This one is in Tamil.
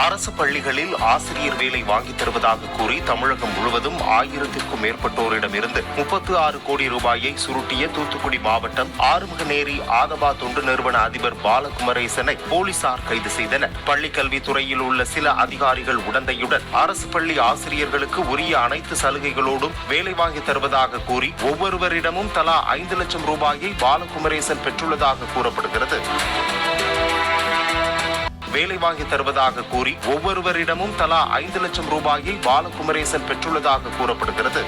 அரசு பள்ளிகளில் ஆசிரியர் வேலை வாங்கித் தருவதாக கூறி தமிழகம் முழுவதும் ஆயிரத்திற்கும் மேற்பட்டோரிடமிருந்து முப்பத்து ஆறு கோடி ரூபாயை சுருட்டிய தூத்துக்குடி மாவட்டம் ஆறுமுகநேரி ஆதபா தொண்டு நிறுவன அதிபர் பாலகுமரேசனை போலீசார் கைது செய்தனர். பள்ளிக் கல்வித்துறையில் உள்ள சில அதிகாரிகள் உடந்தையுடன் அரசு பள்ளி ஆசிரியர்களுக்கு உரிய அனைத்து சலுகைகளோடும் வேலை வாங்கி தருவதாக கூறி ஒவ்வொருவரிடமும் தலா ஐந்து லட்சம் ரூபாயை பாலகுமரேசன் பெற்றுள்ளதாக கூறப்படுகிறது. வேலை வாங்கி தருவதாக கூறி ஒவ்வொருவரிடமும் தலா ஐந்து லட்சம் ரூபாயை பாலகுமரேசன் பெற்றுள்ளதாக கூறப்படுகிறது.